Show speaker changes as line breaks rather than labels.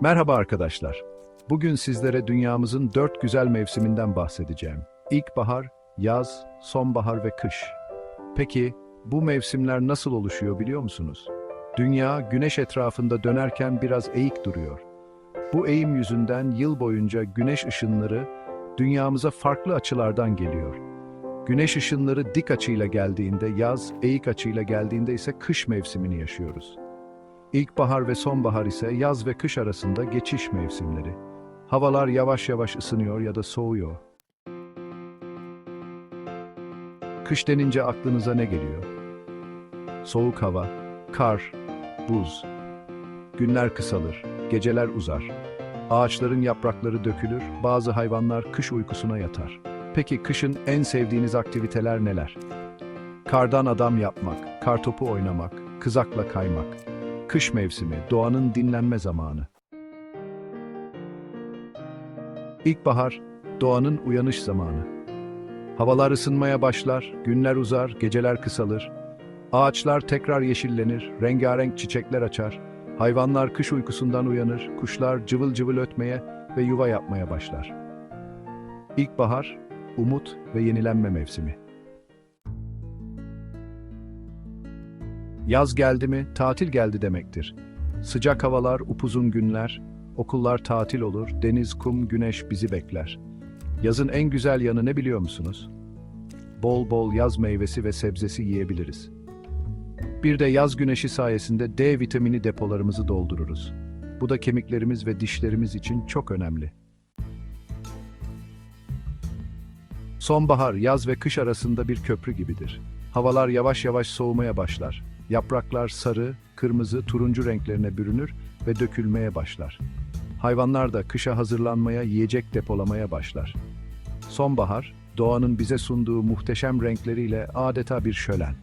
Merhaba arkadaşlar. Bugün sizlere dünyamızın dört güzel mevsiminden bahsedeceğim. İlkbahar, yaz, sonbahar ve kış. Peki bu mevsimler nasıl oluşuyor biliyor musunuz? Dünya güneş etrafında dönerken biraz eğik duruyor. Bu eğim yüzünden yıl boyunca güneş ışınları dünyamıza farklı açılardan geliyor. Güneş ışınları dik açıyla geldiğinde yaz, eğik açıyla geldiğinde ise kış mevsimini yaşıyoruz. İlkbahar ve sonbahar ise yaz ve kış arasında geçiş mevsimleri. Havalar yavaş yavaş ısınıyor ya da soğuyor. Kış denince aklınıza ne geliyor? Soğuk hava, kar, buz. Günler kısalır, geceler uzar. Ağaçların yaprakları dökülür, bazı hayvanlar kış uykusuna yatar. Peki kışın en sevdiğiniz aktiviteler neler? Kardan adam yapmak, kartopu oynamak, kızakla kaymak. Kış mevsimi, doğanın dinlenme zamanı. İlkbahar, doğanın uyanış zamanı. Havalar ısınmaya başlar, günler uzar, geceler kısalır. Ağaçlar tekrar yeşillenir, rengarenk çiçekler açar. Hayvanlar kış uykusundan uyanır, kuşlar cıvıl cıvıl ötmeye ve yuva yapmaya başlar. İlkbahar, umut ve yenilenme mevsimi. Yaz geldi mi, tatil geldi demektir. Sıcak havalar, upuzun günler, okullar tatil olur, deniz, kum, güneş bizi bekler. Yazın en güzel yanı ne biliyor musunuz? Bol bol yaz meyvesi ve sebzesi yiyebiliriz. Bir de yaz güneşi sayesinde D vitamini depolarımızı doldururuz. Bu da kemiklerimiz ve dişlerimiz için çok önemli. Sonbahar, yaz ve kış arasında bir köprü gibidir. Havalar yavaş yavaş soğumaya başlar. Yapraklar sarı, kırmızı, turuncu renklerine bürünür ve dökülmeye başlar. Hayvanlar da kışa hazırlanmaya, yiyecek depolamaya başlar. Sonbahar, doğanın bize sunduğu muhteşem renkleriyle adeta bir şölen.